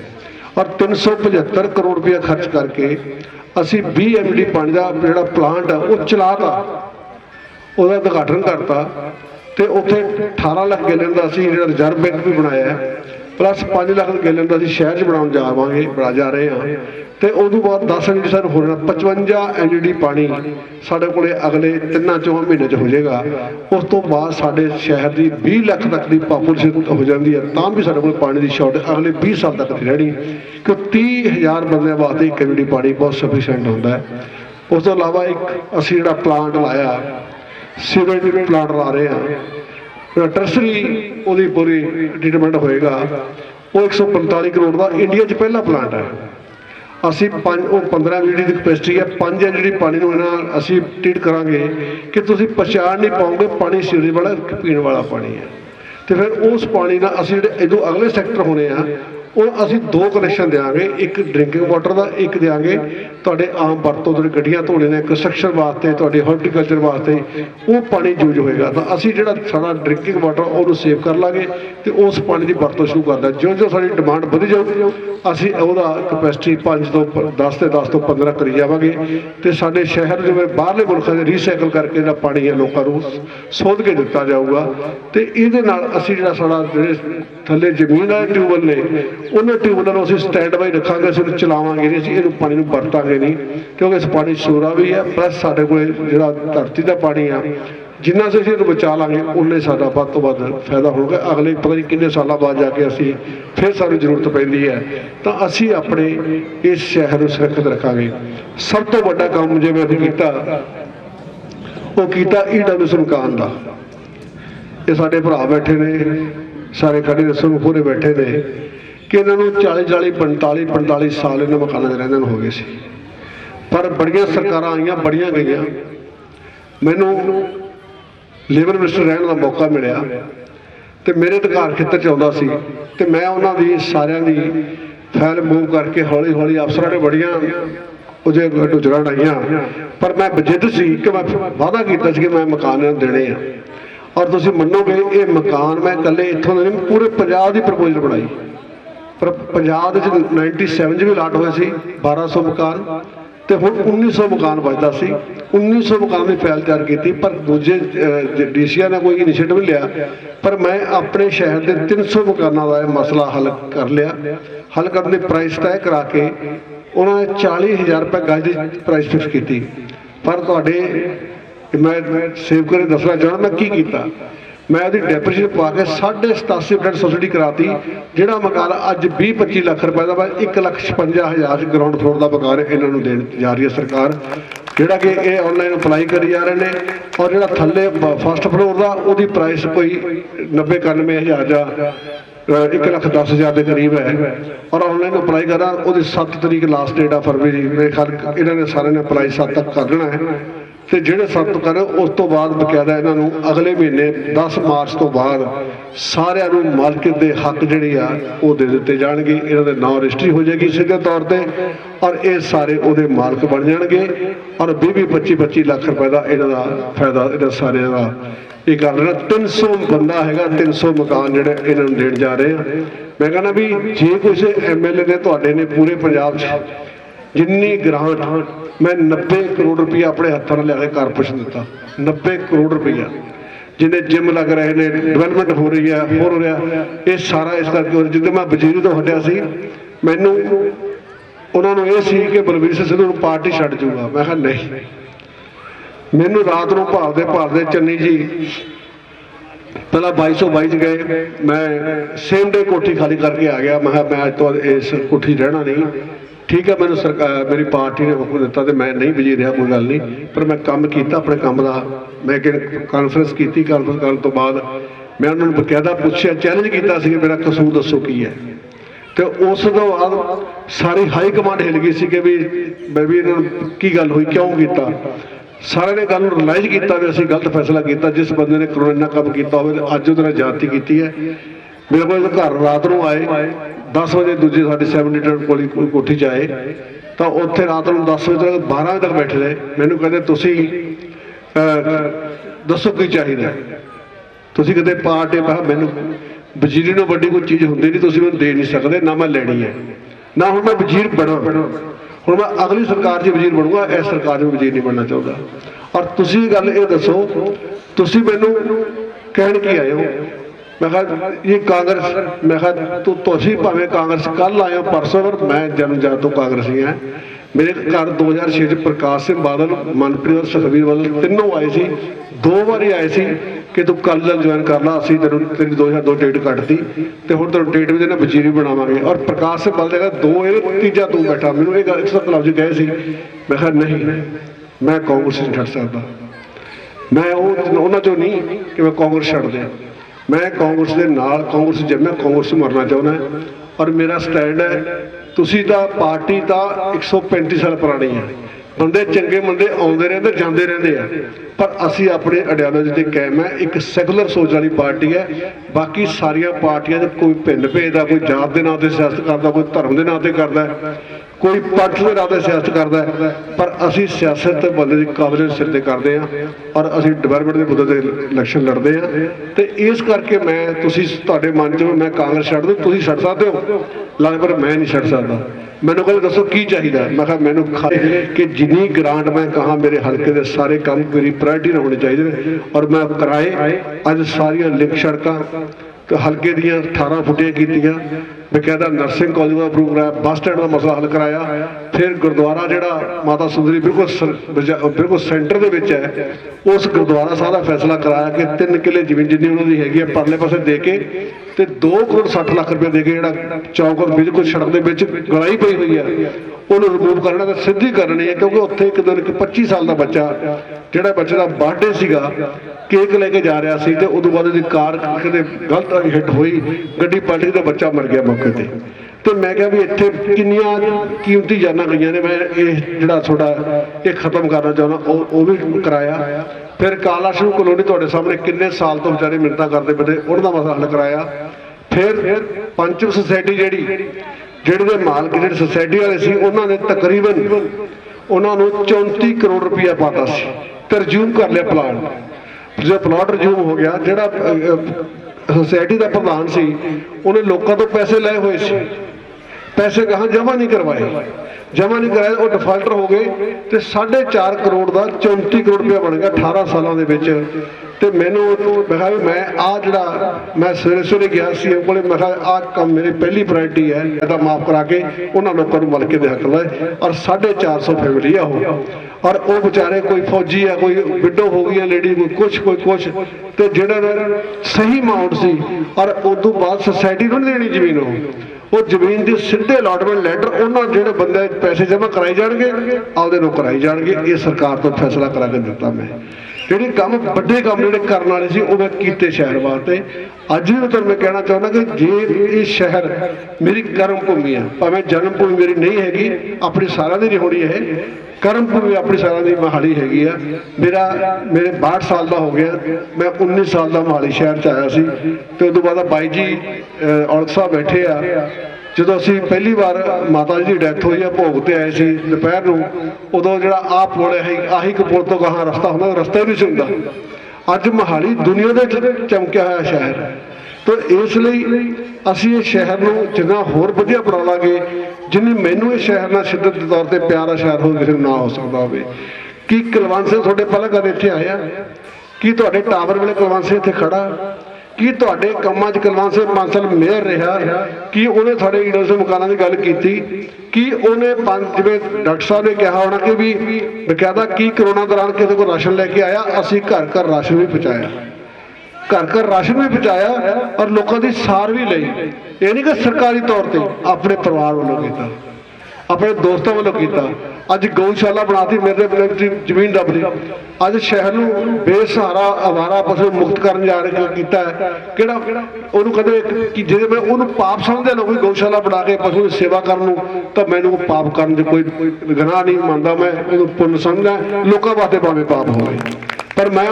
ਔਰ 375 ਕਰੋੜ ਰੁਪਏ ਖਰਚ ਕਰਕੇ ਅਸੀਂ 20 ਐਮਡੀ ਪਾਣੀ ਦਾ ਜਿਹੜਾ ਪਲਾਂਟ ਆ, ਉਹ ਚਲਾਤਾ। ਉਹਦਾ ਉਦਘਾਟਨ ਕਰਤਾ ਤੇ ਉੱਥੇ 18 ਲੱਖ ਗੈਲਨ ਦਾ ਅਸੀਂ ਜਿਹੜਾ ਰਿਜ਼ਰਵ ਬੈਂਕ ਵੀ ਬਣਾਇਆ ਹੈ। ਪਲੱਸ 5 ਲੱਖ ਗੈਲਨ ਦਾ ਅਸੀਂ ਸ਼ਹਿਰ 'ਚ ਬਣਾਉਣ ਜਾਵਾਂਗੇ ਬਣਾ ਜਾ ਰਹੇ ਹਾਂ। ਤੇ ਉਦੋਂ ਬਾਅਦ 10 ਐਮਡੀ ਸਾਨੂੰ ਹੋ ਜਾਣਾ 55 ਐਮਡੀ ਪਾਣੀ ਸਾਡੇ ਕੋਲੇ ਅਗਲੇ ਤਿੰਨਾਂ ਚੋਂ ਮਹੀਨੇ 'ਚ ਹੋ ਜਾਏਗਾ। ਉਸ ਤੋਂ ਬਾਅਦ ਸਾਡੇ ਸ਼ਹਿਰ ਦੀ 20 ਲੱਖ ਤੱਕ ਦੀ ਪਾਪੂਲੇਸ਼ਨ ਹੋ ਜਾਂਦੀ ਹੈ, ਤਾਂ ਵੀ ਸਾਡੇ ਕੋਲ ਪਾਣੀ ਦੀ ਸ਼ਾਰਟ ਅਗਲੇ 20 ਸਾਲ ਤੱਕ ਦੀ ਰਹਿਣੀ। ਕਿ 30000 ਬੰਦਿਆਂ ਵਾਸਤੇ ਇੱਕ ਐਮਡੀ ਪਾਣੀ ਬਹੁਤ ਸਫੀਸ਼ੀਐਂਟ ਹੁੰਦਾ ਹੈ। ਉਸ ਤੋਂ ਇਲਾਵਾ ਇੱਕ ਅਸੀਂ ਜਿਹੜਾ ਪਲਾਂਟ ਲਾਇਆ ਸੀਵਰੇਜ ਪਲਾਂਟ ਲਾ ਰਹੇ ਹਾਂ। ਟਰਸਰੀ ਉਹਦੀ ਪੂਰੀ ਟ੍ਰੀਟਮੈਂਟ ਹੋਏਗਾ। ਉਹ 145 ਕਰੋੜ ਦਾ ਇੰਡੀਆ 'ਚ ਪਹਿਲਾ ਪਲਾਂਟ ਹੈ। ਅਸੀਂ ਪੰਜ, ਉਹ 15 ਜਿਹੜੀ ਦੀ ਕਪੈਸਿਟੀ ਹੈ। 5 ਜਿਹੜੀ ਪਾਣੀ ਨੂੰ ਇਹਨਾਂ ਅਸੀਂ ਟ੍ਰੀਟ ਕਰਾਂਗੇ ਕਿ ਤੁਸੀਂ ਪਛਾਣ ਨਹੀਂ ਪਾਉਂਗੇ ਪਾਣੀ ਸਿਰੇ ਵਾਲਾ, ਪੀਣ ਵਾਲਾ ਪਾਣੀ ਹੈ। ਤੇ ਫਿਰ ਉਸ ਪਾਣੀ ਨਾਲ ਅਸੀਂ ਜਿਹੜੇ ਇਦੋਂ ਅਗਲੇ ਸੈਕਟਰ ਹੋਣੇ ਆ ਉਹ ਅਸੀਂ ਦੋ ਕਨੈਕਸ਼ਨ ਦੇਵਾਂਗੇ ਇੱਕ ਡਰਿੰਕਿੰਗ ਵਾਟਰ ਦਾ, ਇੱਕ ਦੇਵਾਂਗੇ ਤੁਹਾਡੇ ਆਮ ਵਰਤੋਂ ਦੇ ਗੱਡੀਆਂ ਧੋਣੇ ਨੇ ਕੰਸਟਰਕਸ਼ਨ ਵਾਸਤੇ, ਤੁਹਾਡੇ ਹਾਰਟੀਕਲਚਰ ਵਾਸਤੇ ਉਹ ਪਾਣੀ ਯੂਜ਼ ਹੋਏਗਾ। ਤਾਂ ਅਸੀਂ ਜਿਹੜਾ ਸਾਡਾ ਡਰਿੰਕਿੰਗ ਵਾਟਰ ਉਹਨੂੰ ਸੇਵ ਕਰ ਲਾਂਗੇ ਤੇ ਉਸ ਪਾਣੀ ਦੀ ਵਰਤੋਂ ਸ਼ੁਰੂ ਕਰਦਾ ਜਿਉਂ ਜਿਉਂ ਸਾਡੀ ਡਿਮਾਂਡ ਵਧੀ ਜਾਊਗੀ, ਅਸੀਂ ਉਹਦਾ ਕਪੈਸਿਟੀ 5 ਤੋਂ 10 ਤੇ 10 ਤੋਂ 15 ਕਰੀ ਜਾਵਾਂਗੇ ਤੇ ਸਾਡੇ ਸ਼ਹਿਰ ਜਿਵੇਂ ਬਾਹਰਲੇ ਮੁਲਕਾਂ ਦੇ ਰੀਸਾਈਕਲ ਕਰਕੇ ਜਿਹੜਾ ਪਾਣੀ ਹੈ, ਲੋਕਾਂ ਨੂੰ ਸੋਧ ਕੇ ਦਿੱਤਾ ਜਾਊਗਾ ਤੇ ਇਹਦੇ ਨਾਲ ਅਸੀਂ ਜਿਹੜਾ ਸਾਡਾ ਜਿਹੜੇ ਥੱਲੇ ਜ਼ਮੀਨ ਵਾਲੇ ਟਿਊਬਲ ਨੇ ਉਹਨਾਂ ਟਿਊਬਲਾਂ ਨੂੰ ਅਸੀਂ ਸਟੈਂਡ ਬਾਈ ਰੱਖਾਂਗੇ, ਅਸੀਂ ਉਹਨੂੰ ਚਲਾਵਾਂਗੇ ਨਹੀਂ, ਅਸੀਂ ਇਹਨੂੰ ਪਾਣੀ ਨੂੰ ਵਰਤਾਂਗੇ ਨਹੀਂ, ਕਿਉਂਕਿ ਇਸ ਪਾਣੀ ਸੋਰਾ ਵੀ ਹੈ ਪਲੱਸ ਸਾਡੇ ਕੋਲ ਜਿਹੜਾ ਧਰਤੀ ਦਾ ਪਾਣੀ ਆ, ਜਿੰਨਾ ਅਸੀਂ ਇਹਨੂੰ ਬਚਾ ਲਾਂਗੇ ਉਨੇ ਸਾਡਾ ਵੱਧ ਤੋਂ ਵੱਧ ਫਾਇਦਾ ਹੋਊਗਾ। ਅਗਲੇ ਪਤਾ ਨਹੀਂ ਕਿੰਨੇ ਸਾਲਾਂ ਬਾਅਦ ਜਾ ਕੇ ਅਸੀਂ ਫਿਰ ਸਾਨੂੰ ਜ਼ਰੂਰਤ ਪੈਂਦੀ ਹੈ। ਤਾਂ ਅਸੀਂ ਆਪਣੇ ਇਸ ਸ਼ਹਿਰ ਨੂੰ ਸੁਰੱਖਿਅਤ ਰੱਖਾਂਗੇ। ਸਭ ਤੋਂ ਵੱਡਾ ਕੰਮ ਜਿਵੇਂ ਅਸੀਂ ਕੀਤਾ, ਉਹ ਕੀਤਾ ਈਡਬਲਯੂਐਸ ਮਕਾਨ ਦਾ। ਇਹ ਸਾਡੇ ਭਰਾ ਬੈਠੇ ਨੇ, ਸਾਰੇ ਖੜੇ ਰਸਮ ਪੂਰੇ ਬੈਠੇ ਨੇ। ਕਿ ਇਹਨਾਂ ਨੂੰ 40 40 45 45 ਸਾਲ ਇਹਨਾਂ ਮਕਾਨਾਂ 'ਚ ਰਹਿੰਦੇ ਨੂੰ ਹੋ ਗਏ ਸੀ। ਪਰ ਬੜੀਆਂ ਸਰਕਾਰਾਂ ਆਈਆਂ, ਬੜੀਆਂ ਗਈਆਂ। ਮੈਨੂੰ ਲੇਬਰ ਮਿਨਿਸਟਰ ਰਹਿਣ ਦਾ ਮੌਕਾ ਮਿਲਿਆ ਤੇ ਮੇਰੇ ਅਧਿਕਾਰ ਖੇਤਰ ਚ ਆਉਂਦਾ ਸੀ ਤੇ ਮੈਂ ਉਹਨਾਂ ਦੀ, ਸਾਰਿਆਂ ਦੀ ਫਾਈਲ ਮੂਵ ਕਰਕੇ ਹੌਲੀ ਹੌਲੀ ਅਫਸਰਾਂ ਨੇ ਬੜੀਆਂ ਉਹਦੇ ਢੁਜਰਾਂ ਡਾਈਆਂ ਪਰ ਮੈਂ ਬਜਿੱਦ ਸੀ ਕਿ ਮੈਂ ਵਾਅਦਾ ਕੀਤਾ ਸੀ ਕਿ ਮੈਂ ਮਕਾਨ ਇਹਨਾਂ ਦੇਣੇ ਆ। ਔਰ ਤੁਸੀਂ ਮੰਨੋਗੇ, ਇਹ ਮਕਾਨ ਮੈਂ ਇਕੱਲੇ ਇੱਥੋਂ ਦੇ ਨਹੀਂ, ਪੂਰੇ ਪੰਜਾਬ ਦੀ ਪ੍ਰਪੋਜ਼ਲ ਬਣਾਈ। ਪਰ ਪੰਜਾਬ ਦੇ ਵਿੱਚ 97 ਚ ਵੀ ਲਾਟ ਹੋਇਆ ਸੀ 1200 ਮਕਾਨ ਤੇ ਹੁਣ 1900 ਮਕਾਨ ਬਚਦਾ ਸੀ। 1900 ਮਕਾਨ ਦੀ ਫਾਈਲ ਤਿਆਰ ਕੀਤੀ, ਪਰ ਦੂਜੇ ਡੀਸੀਆ ਨੇ ਕੋਈ ਇਨੀਸ਼ੀਏਟਿਵ ਲਿਆ। ਪਰ ਮੈਂ ਆਪਣੇ ਸ਼ਹਿਰ ਦੇ 300 ਮਕਾਨਾਂ ਦਾ ਇਹ ਮਸਲਾ ਹੱਲ ਕਰ ਲਿਆ। ਹੱਲ ਕਰਨ ਦੀ ਪ੍ਰਾਈਸ ਤੈਅ ਕਰਾ ਕੇ ਉਹਨਾਂ ਨੇ 40000 ਰੁਪਏ ਗਜ ਦੀ ਪ੍ਰਾਈਸ ਫਿਕਸ ਕੀਤੀ। ਪਰ ਤੁਹਾਡੇ, ਮੈਂ ਸੇਵ ਕਰੇ ਦੱਸਣਾ ਚਾਹੁੰਦਾ, ਮੈਂ ਕੀ ਕੀਤਾ? ਮੈਂ ਉਹਦੀ ਡੈਪਰੇਸ਼ਨ ਪਾ ਕੇ 87% ਸਬਸਿਡੀ ਕਰਾਤੀ। ਜਿਹੜਾ ਮਕਾਨ ਅੱਜ 20 25 ਲੱਖ ਰੁਪਏ ਦਾ ਵਾ 1 ਲੱਖ 55000 ਗਰਾਊਂਡ ਫਲੋਰ ਦਾ ਮਕਾਨ ਇਹਨਾਂ ਨੂੰ ਦੇਣ ਜਾ ਰਹੀ ਹੈ ਸਰਕਾਰ। ਜਿਹੜਾ ਕਿ ਇਹ ਆਨਲਾਈਨ ਅਪਲਾਈ ਕਰੀ ਜਾ ਰਹੇ ਨੇ ਔਰ ਜਿਹੜਾ ਥੱਲੇ ਫਸਟ ਫਲੋਰ ਦਾ, ਉਹਦੀ ਪ੍ਰਾਈਸ ਕੋਈ 90 91000 ਜਾਂ 1 ਲੱਖ 10 ਹਜ਼ਾਰ ਦੇ ਕਰੀਬ ਹੈ। ਔਰ ਆਨਲਾਈਨ ਅਪਲਾਈ ਕਰਾਂ, ਉਹਦੀ 7 ਤਰੀਕ ਲਾਸਟ ਡੇਟ ਆ ਫਰਵਰੀ ਮੇਰੇ ਖਿਆਲ, ਇਹਨਾਂ ਨੇ ਸਾਰਿਆਂ ਨੇ ਅਪਲਾਈ 7 ਤੱਕ ਕਰ ਦੇਣਾ ਹੈ। ਤੇ ਜਿਹੜੇ ਸੱਤ ਕਰਨ, ਉਸ ਤੋਂ ਬਾਅਦ ਬਕਾਇਦਾ ਇਹਨਾਂ ਨੂੰ ਅਗਲੇ ਮਹੀਨੇ 10 ਮਾਰਚ ਤੋਂ ਬਾਅਦ ਸਾਰਿਆਂ ਨੂੰ ਮਾਲਕੀਅਤ ਦੇ ਹੱਕ ਜਿਹੜੇ ਆ, ਉਹ ਦੇ ਦਿੱਤੇ ਜਾਣਗੇ। ਇਹਨਾਂ ਦੇ ਨਾਂ ਰਜਿਸਟਰੀ ਹੋ ਜਾਏਗੀ ਸਿੱਧੇ ਤੌਰ ਤੇ ਔਰ ਇਹ ਸਾਰੇ ਉਹਦੇ ਮਾਲਕ ਬਣ ਜਾਣਗੇ ਔਰ 20 20 25 25 ਲੱਖ ਰੁਪਏ ਦਾ ਇਹਨਾਂ ਦਾ ਫਾਇਦਾ, ਇਹਨਾਂ ਸਾਰਿਆਂ ਦਾ ਇਹ ਗੱਲ ਨਾ 300 ਬੰਦਾ ਹੈਗਾ 300 ਮਕਾਨ ਜਿਹੜੇ ਇਹਨਾਂ ਨੂੰ ਦੇਣ ਜਾ ਰਹੇ ਆ। ਮੈਂ ਕਹਿੰਦਾ ਵੀ ਜੇ ਕਿਸੇ ਐਮਐਲਏ ਨੇ ਤੁਹਾਡੇ ਨੇ ਪੂਰੇ ਪੰਜਾਬ 'ਚ ਜਿੰਨੀ ਗ੍ਰਾਂਟ ਮੈਂ 90 ਕਰੋੜ ਰੁਪਏ ਆਪਣੇ ਹੱਥਾਂ ਨਾਲ ਲਿਆ ਕੇ ਕਾਰਪੋਰੇਸ਼ਨ ਦਿੱਤਾ। 90 ਕਰੋੜ ਰੁਪਈਆ। ਜਿੰਨੇ ਜਿਮ ਲੱਗ ਰਹੇ ਨੇ ਡਿਵੈਲਪਮੈਂਟ ਹੋ ਰਹੀ ਹੈ ਹੋਰ ਹੋ ਰਿਹਾ। ਇਹ ਸਾਰਾ ਇਸ ਕਰਕੇ ਹੋ ਰਿਹਾ। ਜਦੋਂ ਮੈਂ ਵਜ਼ੀਰ ਤੋਂ ਹਟਿਆ ਸੀ, ਮੈਨੂੰ ਉਹਨਾਂ ਨੂੰ ਇਹ ਸੀ ਕਿ ਬਲਵੀਰ ਸਿੰਘ ਸਿੱਧੂ ਨੂੰ ਪਾਰਟੀ ਛੱਡ ਜੂਗਾ ਮੈਂ ਕਿਹਾ ਨਹੀਂ। ਮੈਨੂੰ ਰਾਤ ਨੂੰ ਭਾਲਦੇ ਭਾਲਦੇ ਚੰਨੀ ਜੀ ਪਹਿਲਾਂ 2222 ਚ ਗਏ। ਮੈਂ ਸੇਮ ਡੇ ਕੋਠੀ ਖਾਲੀ ਕਰਕੇ ਆ ਗਿਆ। ਮੈਂ ਕਿਹਾ ਮੈਂ ਅੱਜ ਤੋਂ ਇਸ ਕੋਠੀ 'ਚ ਰਹਿਣਾ ਨਹੀਂ। ਠੀਕ ਹੈ, ਮੈਨੂੰ ਸਰਕਾਰ, ਮੇਰੀ ਪਾਰਟੀ ਨੇ ਹੁਕਮ ਦਿੱਤਾ ਤੇ ਮੈਂ ਨਹੀਂ ਵਜੀ ਰਿਹਾ, ਕੋਈ ਗੱਲ ਨਹੀਂ। ਪਰ ਮੈਂ ਕੰਮ ਕੀਤਾ ਆਪਣੇ ਕੰਮ ਦਾ। ਮੈਂ ਕਿ ਕਾਨਫਰੰਸ ਕੀਤੀ ਕਾਨਫਰੰਸ ਕਰਨ ਤੋਂ ਬਾਅਦ ਮੈਂ ਉਹਨਾਂ ਨੂੰ ਬਕਾਇਦਾ ਪੁੱਛਿਆ ਚੈਲੰਜ ਕੀਤਾ ਸੀ ਕਿ ਮੇਰਾ ਕਸੂਰ ਦੱਸੋ ਕੀ ਹੈ। ਤੇ ਉਸ ਤੋਂ ਬਾਅਦ ਸਾਰੀ ਹਾਈ ਕਮਾਂਡ ਹਿੱਲ ਗਈ ਸੀ ਕਿ ਵੀ ਮੈਂ ਵੀ ਇਹਨਾਂ ਨੂੰ ਕੀ ਗੱਲ ਹੋਈ, ਕਿਉਂ ਕੀਤਾ। ਸਾਰਿਆਂ ਨੇ ਗੱਲ ਨੂੰ ਰਿਲਾਈਜ਼ ਕੀਤਾ ਵੀ ਅਸੀਂ ਗਲਤ ਫੈਸਲਾ ਕੀਤਾ, ਜਿਸ ਬੰਦੇ ਨੇ ਕਰੋਨਾ ਕੰਮ ਕੀਤਾ ਹੋਵੇ ਤੇ ਅੱਜ ਉਹਦੇ ਨਾਲ ਜਾਤੀ ਕੀਤੀ ਹੈ। ਮੇਰੇ ਕੋਲ ਘਰ ਰਾਤ ਨੂੰ ਆਏ 10 ਵਜੇ ਦੂਜੇ ਸਾਡੇ 70 ਕੋਲੀ ਕੋਠੀ 'ਚ ਆਏ। ਤਾਂ ਉੱਥੇ ਰਾਤ ਨੂੰ 10 ਵਜੇ ਤੱਕ 12 ਵਜੇ ਤੱਕ ਬੈਠੇ ਰਹੇ। ਮੈਨੂੰ ਕਹਿੰਦੇ, ਤੁਸੀਂ ਦੱਸੋ ਕੀ ਚਾਹੀਦਾ ਤੁਸੀਂ ਕਦੇ ਪਾਰਟੀ, ਮੈਂ ਮੈਨੂੰ ਵਜ਼ੀਰੀ ਨੂੰ ਵੱਡੀ ਕੋਈ ਚੀਜ਼ ਹੁੰਦੀ ਨਹੀਂ, ਤੁਸੀਂ ਮੈਨੂੰ ਦੇ ਨਹੀਂ ਸਕਦੇ, ਨਾ ਮੈਂ ਲੈਣੀ ਹੈ। ਨਾ ਹੁਣ ਮੈਂ ਵਜ਼ੀਰ ਬਣਾ। ਹੁਣ ਮੈਂ ਅਗਲੀ ਸਰਕਾਰ 'ਚ ਵਜ਼ੀਰ ਬਣੂਗਾ, ਇਸ ਸਰਕਾਰ 'ਚ ਵਜ਼ੀਰ ਨਹੀਂ ਬਣਨਾ ਚਾਹੁੰਦਾ। ਔਰ ਤੁਸੀਂ ਗੱਲ ਇਹ ਦੱਸੋ, ਤੁਸੀਂ ਮੈਨੂੰ ਕਹਿਣ ਕੀ ਆਏ ਹੋ? ਮੈਂ ਕਿਹਾ ਇਹ ਕਾਂਗਰਸ, ਮੈਂ ਕਿਹਾ, ਤੂੰ, ਤੁਸੀਂ ਭਾਵੇਂ ਕਾਂਗਰਸ ਕੱਲ ਆਏ ਹੋ ਪਰਸੋਂ ਪਰ ਮੈਂ ਜਨਮ ਜਨ ਤੋਂ ਕਾਂਗਰਸੀ ਹਾਂ। ਮੇਰੇ ਘਰ 2006 ਚ ਪ੍ਰਕਾਸ਼ ਸਿੰਘ ਬਾਦਲ, ਮਨਪ੍ਰੀਤ ਔਰ ਸੁਖਬੀਰ ਬਾਦਲ ਤਿੰਨੋਂ ਆਏ ਸੀ। ਦੋ ਵਾਰੀ ਆਏ ਸੀ ਕਿ ਤੂੰ ਕੱਲ ਦਾ ਜੁਆਇਨ ਕਰ ਲਾ, ਅਸੀਂ ਤੈਨੂੰ ਤੇਰੀ 2002 ਡੇਟ ਕੱਟਦੀ ਤੇ ਹੁਣ ਤੈਨੂੰ ਡੇਟ ਵੀ ਦੇਣਾ ਵਜ਼ੀਰੀ ਬਣਾਵਾਂਗੇ। ਔਰ ਪ੍ਰਕਾਸ਼ ਸਿੰਘ ਬਾਦਲ ਦਾ ਦੋ ਇਹ, ਤੀਜਾ ਤੂੰ ਬੈਠਾ। ਮੈਨੂੰ ਇਹ ਗੱਲ ਇੱਕ ਲਫ਼ਜ਼ ਕਹੇ ਸੀ। ਮੈਂ ਕਿਹਾ, ਨਹੀਂ, ਮੈਂ ਕਾਂਗਰਸ ਨਹੀਂ ਛੱਡ ਸਕਦਾ। ਮੈਂ ਉਹ, ਉਹਨਾਂ ਚੋਂ ਨਹੀਂ ਕਿ ਮੈਂ ਕਾਂਗਰਸ ਛੱਡ ਦਿਆਂ। ਮੈਂ ਕਾਂਗਰਸ ਦੇ ਨਾਲ ਕਾਂਗਰਸ ਜਿਵੇਂ ਮੈਂ ਕਾਂਗਰਸ 'ਚ ਮਰਨਾ ਚਾਹੁੰਦਾ ਔਰ ਮੇਰਾ ਸਟੈਂਡ ਹੈ, ਤੁਸੀਂ ਤਾਂ ਪਾਰਟੀ ਤਾਂ 135 ਸਾਲ ਪੁਰਾਣੀ ਹੈ। ਬੰਦੇ ਚੰਗੇ ਮੰਦੇ ਆਉਂਦੇ ਰਹਿੰਦੇ, ਜਾਂਦੇ ਰਹਿੰਦੇ ਆ। ਪਰ ਅਸੀਂ ਆਪਣੇ ਆਈਡੀਓਲੋਜੀ ਤੇ ਕਾਇਮ ਹੈ, ਇੱਕ ਸੈਕੂਲਰ ਸੋਚ ਵਾਲੀ ਪਾਰਟੀ ਹੈ। ਬਾਕੀ ਸਾਰੀਆਂ ਪਾਰਟੀਆਂ 'ਚ ਕੋਈ ਭਿੰਨ ਭੇਦ ਦਾ ਕੋਈ ਜਾਤ ਦੇ ਨਾਂ ਤੇ ਸਿਆਸਤ ਕਰਦਾ, ਕੋਈ ਧਰਮ ਦੇ ਨਾਂ ਤੇ ਕਰਦਾ। ਕੋਈ ਪੰਥ ਦੇ ਨਾਂ ਸਿਆਸਤ ਕਰਦਾ ਹੈ, ਪਰ ਅਸੀਂ ਸਿਆਸਤ ਬੰਦੇ ਦੀ ਕਾਬਲੀਅਤ ਸਿਰ ਤੇ ਕਰਦੇ ਹਾਂ ਔਰ ਅਸੀਂ ਡਿਵੈਲਪਮੈਂਟ ਦੇ ਮੁੱਦੇ ਤੇ ਇਲੈਕਸ਼ਨ ਲੜਦੇ ਹਾਂ। ਤੇ ਇਸ ਕਰਕੇ ਮੈਂ ਤੁਸੀਂ ਤੁਹਾਡੇ ਮਨ 'ਚ ਮੈਂ ਕਾਂਗਰਸ ਛੱਡ ਦੂੰ ਤੁਸੀਂ ਛੱਡ ਸਕਦੇ ਹੋ। ਲੱਗਦਾ ਪਰ ਮੈਂ ਨਹੀਂ ਛੱਡ ਸਕਦਾ। ਮੈਨੂੰ ਕਹਿੰਦੇ ਦੱਸੋ ਕੀ ਚਾਹੀਦਾ ਮੈਂ ਕਿਹਾ ਮੈਨੂੰ ਖਾ- ਕਿ ਜਿੰਨੀ ਗ੍ਰਾਂਟ ਮੈਂ ਕਹਾ ਮੇਰੇ ਹਲਕੇ ਦੇ ਸਾਰੇ ਕੰਮ ਮੇਰੀ ਪ੍ਰਾਇੋਰਟੀ ਨਾਲ ਹੋਣੇ ਚਾਹੀਦੇ ਨੇ। ਔਰ ਮੈਂ ਕਰਾਏ। ਅੱਜ ਸਾਰੀਆਂ ਲਿੰਕ ਸੜਕਾਂ ਤੇ ਹਲਕੇ ਦੀਆਂ 18 ਫੁੱਟੀਆਂ ਕੀਤੀਆਂ। ਬਕਾਇਦਾ ਨਰਸਿੰਗ ਕਾਲਜ ਦਾ ਪ੍ਰੋਗਰਾਮ ਬੱਸ ਸਟੈਂਡ ਦਾ ਮਸਲਾ ਹੱਲ ਕਰਾਇਆ। ਫਿਰ ਗੁਰਦੁਆਰਾ ਜਿਹੜਾ ਮਾਤਾ ਸੁੰਦਰੀ ਬਿਲਕੁਲ ਬਿਲਕੁਲ ਸੈਂਟਰ ਦੇ ਵਿੱਚ ਹੈ। ਉਸ ਗੁਰਦੁਆਰਾ ਸਾਹਿਬ ਦਾ ਫੈਸਲਾ ਕਰਾਇਆ ਕਿ ਤਿੰਨ ਕਿੱਲੇ ਜ਼ਮੀਨ ਜਿੰਨੀ ਉਹਨਾਂ ਦੀ ਹੈਗੀ ਹੈ, ਪਰਲੇ ਪਾਸੇ ਦੇ ਕੇ ਤੇ 2 ਕਰੋੜ 60 ਲੱਖ ਰੁਪਏ ਦੇ ਕੇ ਜਿਹੜਾ ਚੌਕ ਔਰ ਬਿਲਕੁਲ ਸੜਕ ਦੇ ਵਿੱਚ ਗਲਾਈ ਪਈ ਹੋਈ ਹੈ ਉਹਨੂੰ ਰਿਮੂਵ ਕਰਨਾ ਤਾਂ ਸਿੱਧੀ ਕਰਨੀ ਹੈ, ਕਿਉਂਕਿ ਉੱਥੇ ਇੱਕ ਦਿਨ ਇੱਕ 25 ਸਾਲ ਦਾ ਬੱਚਾ, ਜਿਹੜਾ ਬੱਚੇ ਦਾ ਬਰਥਡੇ ਸੀਗਾ ਕੇਕ ਲੈ ਕੇ ਜਾ ਰਿਹਾ ਸੀ ਤੇ ਉਦੋਂ ਬਾਅਦ ਉਹਦੀ ਕਾਰ ਕਿਤੇ ਗਲਤ ਹਿੱਟ ਹੋਈ, ਗੱਡੀ ਪਲਟ ਗਈ ਤੇ ਬੱਚਾ ਮਰ ਗਿਆ ਮੌਕੇ ਤੇ। ਤੇ ਮੈਂ ਕਿਹਾ ਵੀ ਇੱਥੇ ਕਿੰਨੀਆਂ ਕੀਮਤੀ ਜਾਨਾਂ ਗਈਆਂ ਨੇ, ਮੈਂ ਇਹ ਜਿਹੜਾ ਤੁਹਾਡਾ ਇਹ ਖਤਮ ਕਰਨਾ ਚਾਹੁੰਦਾ, ਉਹ ਉਹ ਵੀ ਕਰਾਇਆ। ਫਿਰ ਕਾਲਾ ਕਲੋਨੀ ਤੁਹਾਡੇ ਸਾਹਮਣੇ ਕਿੰਨੇ ਸਾਲ ਤੋਂ ਵਿਚਾਰੇ ਮਿੰਨਤਾਂ ਕਰਦੇ ਬੰਦੇ ਉਹਨਾਂ ਦਾ ਮਸਲਾ ਹੱਲ ਕਰਾਇਆ। ਫਿਰ ਪੰਚਮ ਸੁਸਾਇਟੀ ਜਿਹੜੀ, ਜਿਹੜੇ ਦੇ ਮਾਲਕ ਜਿਹੜੇ ਸੁਸਾਇਟੀ ਵਾਲੇ ਸੀ, ਉਹਨਾਂ ਨੇ ਤਕਰੀਬਨ ਉਹਨਾਂ ਨੂੰ 34 ਕਰੋੜ ਰੁਪਇਆ ਪਾਤਾ ਸੀ। ਤੇ ਰਿਜ਼ਿਊਮ ਕਰ ਲਿਆ ਪਲਾਨ ਜਦੋਂ ਪਲਾਟ ਰਿਜ਼ਿਊਮ ਹੋ ਗਿਆ, ਜਿਹੜਾ ਸੁਸਾਇਟੀ ਦਾ ਪ੍ਰਧਾਨ ਸੀ, ਉਹਨੇ ਲੋਕਾਂ ਤੋਂ ਪੈਸੇ ਲਏ ਹੋਏ ਸੀ। ਪੈਸੇ ਕਹਾਂ ਜਮ੍ਹਾਂ ਨਹੀਂ ਕਰਵਾਏ। ਜਮ੍ਹਾਂ ਨਹੀਂ ਕਰਾਏ, ਉਹ ਡਿਫਾਲਟਰ ਹੋ ਗਏ ਤੇ 4.5 ਕਰੋੜ ਦਾ 34 ਕਰੋੜ ਰੁਪਇਆ ਬਣ ਗਿਆ 18 ਸਾਲਾਂ ਦੇ ਵਿੱਚ। ਤੇ ਮੈਨੂੰ ਮੈਂ ਕਿਹਾ ਮੈਂ ਆ ਜਿਹੜਾ ਮੈਂ ਸਵੇਰੇ ਸਵੇਰੇ ਗਿਆ ਸੀ, ਉਹ ਕੋਲੇ ਮੈਂ ਕਿਹਾ ਆ ਕੰਮ ਮੇਰੀ ਪਹਿਲੀ ਪ੍ਰਾਇੋਰਟੀ ਹੈ, ਇਹਦਾ ਮਾਫ ਕਰਾ ਕੇ ਉਹਨਾਂ ਲੋਕਾਂ ਨੂੰ ਮਲਕੇ ਦੇ ਹੱਕ ਲਏ ਔਰ 450 ਫੈਮਿਲੀ ਆ ਉਹ। ਔਰ ਉਹ ਵਿਚਾਰੇ ਕੋਈ ਫੌਜੀ ਆ, ਕੋਈ ਵਿਡੋ ਹੋ ਗਈ ਆ ਲੇਡੀ ਕੋਈ ਕੁਛ ਕੋਈ ਕੁਛ ਤੇ ਜਿਹੜਾ ਦਾ ਸਹੀ ਅਮਾਉਂਟ ਸੀ ਔਰ ਉਸ ਤੋਂ ਬਾਅਦ ਸੋਸਾਇਟੀ ਨੂੰ ਨਹੀਂ ਦੇਣੀ ਜ਼ਮੀਨ ਉਹ। ਉਹ ਜ਼ਮੀਨ ਦੇ ਸਿੱਧੇ ਅਲਾਟਮੈਂਟ ਲੈਟਰ ਉਹਨਾਂ ਜਿਹੜੇ ਬੰਦੇ ਪੈਸੇ ਜਮ੍ਹਾਂ ਕਰਾਈ ਜਾਣਗੇ, ਆਪਦੇ ਨੂੰ ਕਰਾਈ ਜਾਣਗੇ, ਇਹ ਸਰਕਾਰ ਤੋਂ ਫੈਸਲਾ ਕਰਾ ਕੇ ਦਿੱਤਾ ਮੈਂ। ਜਿਹੜੇ ਕੰਮ ਵੱਡੇ ਕੰਮ ਜਿਹੜੇ ਕਰਨ ਵਾਲੇ ਸੀ ਉਹ ਮੈਂ ਕੀਤੇ ਸ਼ਹਿਰ ਵਾਸਤੇ ਅੱਜ ਵੀ ਤੁਹਾਨੂੰ ਮੈਂ ਕਹਿਣਾ ਚਾਹੁੰਦਾ ਕਿ ਜੇ ਇਹ ਸ਼ਹਿਰ ਮੇਰੀ ਕਰਮ ਭੂਮੀ ਆ, ਭਾਵੇਂ ਜਨਮ ਭੂਮੀ ਮੇਰੀ ਨਹੀਂ ਹੈਗੀ, ਆਪਣੀ ਸਾਰਿਆਂ ਦੀ ਨਹੀਂ ਹੋਣੀ ਇਹ, ਕਰਮ ਭੂਮੀ ਆਪਣੀ ਸਾਰਿਆਂ ਦੀ ਮਹਾਲੀ ਹੈਗੀ ਆ। ਮੇਰਾ, ਮੇਰੇ 62 ਸਾਲ ਦਾ ਹੋ ਗਿਆ, ਮੈਂ 19 ਸਾਲ ਦਾ ਮਹਾਲੀ ਸ਼ਹਿਰ ਚ ਆਇਆ ਸੀ। ਤੇ ਉਦੋਂ ਬਾਅਦ ਬਾਈ ਜੀ ਔਲਖ ਸਾਹਿਬ ਬੈਠੇ ਆ ਜਦੋਂ ਅਸੀਂ ਪਹਿਲੀ ਵਾਰ ਮਾਤਾ ਜੀ ਦੀ ਡੈਥ ਹੋਈ ਆ, ਭੋਗ ਤੇ ਆਏ ਸੀ ਦੁਪਹਿਰ ਨੂੰ, ਉਦੋਂ ਜਿਹੜਾ ਆਹ ਪੁਲ ਹੈ, ਆਹੀ ਕਪੂਰ ਤੋਂ ਗਾਹਾਂ ਰਸਤਾ ਹੁੰਦਾ ਰਸਤਾ ਹੀ ਨਹੀਂ ਸੀ ਹੁੰਦਾ। ਅੱਜ ਮਹਾਲੀ ਦੁਨੀਆ ਦੇ ਚਮਕਿਆ ਹੋਇਆ ਸ਼ਹਿਰ ਹੈ। ਤਾਂ ਇਸ ਲਈ ਅਸੀਂ ਇਹ ਸ਼ਹਿਰ ਨੂੰ ਜਿੰਨਾ ਹੋਰ ਵਧੀਆ ਬਣਾ ਲਾਂਗੇ, ਜਿੰਨੀ ਮੈਨੂੰ ਇਹ ਸ਼ਹਿਰ ਨਾਲ ਸ਼ਿੱਦਤ ਦੇ ਤੌਰ ਤੇ ਪਿਆਰਾ ਸ਼ਹਿਰ ਹੋ ਕਿਸੇ ਨੂੰ ਨਾ ਹੋ ਸਕਦਾ ਹੋਵੇ। ਕੀ ਕੁਲਵੰਤ ਸਿੰਘ ਤੁਹਾਡੇ ਪਹਿਲਾਂ ਕਦੇ ਇੱਥੇ ਆਇਆ ਕੀ ਤੁਹਾਡੇ ਟਾਵਰ ਵੇਲੇ ਕੁਲਵੰਤ ਸਿੰਘ ਇੱਥੇ ਖੜਾ? ਕੀ ਤੁਹਾਡੇ ਕੰਮਾਂ 'ਚ ਕੁਲਵੰਤ ਸੇ ਪੰਜ ਸਾਲ ਮੇਅਰ ਰਿਹਾ? ਕੀ ਉਹਨੇ ਤੁਹਾਡੇ ਯੂਨੀਵਰਸਿਟੀ ਮਕਾਨਾਂ ਦੀ ਗੱਲ ਕੀਤੀ? ਕੀ ਉਹਨੇ ਪੰਜ ਜਿਵੇਂ ਡਾਕਟਰ ਸਾਹਿਬ ਨੇ ਕਿਹਾ ਹੋਣਾ ਕਿ ਵੀ ਬਕਾਇਦਾ ਕੀ ਕਰੋਨਾ ਦੌਰਾਨ ਕਿਸੇ ਕੋਲ ਰਾਸ਼ਨ ਲੈ ਕੇ ਆਇਆ, ਅਸੀਂ ਘਰ ਘਰ ਰਾਸ਼ਨ ਵੀ ਪਹੁੰਚਾਇਆ। ਘਰ ਘਰ ਰਾਸ਼ਨ ਵੀ ਪਹੁੰਚਾਇਆ ਔਰ ਲੋਕਾਂ ਦੀ ਸਾਰ ਵੀ ਲਈ। ਇਹ ਨਹੀਂ ਕਿ ਸਰਕਾਰੀ ਤੌਰ ਤੇ ਆਪਣੇ ਪਰਿਵਾਰ ਵੱਲੋਂ ਕੀਤਾ। ਆਪਣੇ ਦੋਸਤਾਂ ਵੱਲੋਂ ਕੀਤਾ। ਅੱਜ ਗਊਸ਼ਾਲਾ ਬਣਾਤੀ, ਮੇਰੇ ਬਲੇਕ ਜ਼ਮੀਨ ਦੱਬ ਲਈ ਅੱਜ ਸ਼ਹਿਰ ਨੂੰ ਬੇਸਹਾਰਾ ਆਵਾਰਾ ਪਸ਼ੂ ਮੁਕਤ ਕਰਨ ਜਾ ਰਹੇ ਕੀਤਾ ਹੈ। ਕਿਹੜਾ ਉਹਨੂੰ ਕਹਿੰਦੇ ਕਿ ਜਿਹਦੇ ਮੈਂ ਉਹਨੂੰ ਪਾਪ ਸਮਝਦੇ ਲੋਕ ਗਊਸ਼ਾਲਾ ਬਣਾ ਕੇ ਪਸ਼ੂ ਦੀ ਸੇਵਾ ਕਰਨ ਨੂੰ, ਤਾਂ ਮੈਨੂੰ ਉਹ ਪਾਪ ਕਰਨ ਦੇ ਕੋਈ ਗੁਨਾਹ ਨਹੀਂ ਮੰਨਦਾ ਮੈਂ, ਉਹਨੂੰ ਪੁੰਨ ਸਮਝਦਾ, ਲੋਕਾਂ ਵਾਸਤੇ ਭਾਵੇਂ ਪਾਪ ਹੋਵੇ। ਪਰ ਮੈਂ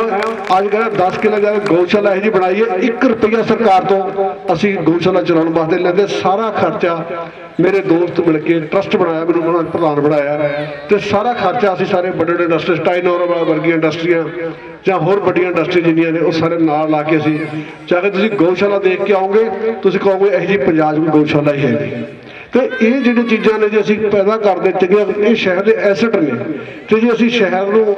ਅੱਜ ਕਹਿੰਦਾ 10 ਕਿਲੋ ਜਾ ਗਊਸ਼ਾਲਾ ਇਹ ਜੀ ਬਣਾਈ ਹੈ 1 ਰੁਪਿਆ ਸਰਕਾਰ ਤੋਂ ਅਸੀਂ ਗਊਸ਼ਾਲਾ ਚਲਾਉਣ ਵਾਸਤੇ ਲੈਂਦੇ, ਸਾਰਾ ਖਰਚਾ ਮੇਰੇ ਦੋਸਤ ਮਿਲ ਕੇ ਟਰਸਟ ਬਣਾਇਆ, ਮੈਨੂੰ ਉਹਨਾਂ ਨੇ ਪ੍ਰਧਾਨ ਬਣਾਇਆ ਤੇ ਸਾਰਾ ਖਰਚਾ ਅਸੀਂ ਸਾਰੇ ਵੱਡੇ ਵੱਡੇ ਇੰਡਸਟਰੀ ਸਟਾਈਨੋਰ ਵਰਗੀਆਂ ਇੰਡਸਟਰੀਆਂ ਜਾਂ ਹੋਰ ਵੱਡੀਆਂ ਇੰਡਸਟਰੀ ਜਿੰਨੀਆਂ ਨੇ, ਉਹ ਸਾਰੇ ਨਾਲ ਲਾ ਕੇ ਅਸੀਂ ਚਾਹੇ ਤੁਸੀਂ ਗਊਸ਼ਾਲਾ ਦੇਖ ਕੇ ਆਓਗੇ, ਤੁਸੀਂ ਕਹੋਗੇ ਇਹ ਜੀ ਪੰਜਾਬ 'ਚ ਗਊਸ਼ਾਲਾ ਹੀ ਹੈ ਤੇ ਇਹ ਜਿਹੜੇ ਚੀਜ਼ਾਂ ਨੇ ਜੇ ਅਸੀਂ ਪੈਦਾ ਕਰਦੇ ਚੰਗੀਆਂ ਇਹ ਸ਼ਹਿਰ ਦੇ ਐਸੈਟ ਨੇ, ਤੇ ਜੇ ਅਸੀਂ ਸ਼ਹਿਰ ਨੂੰ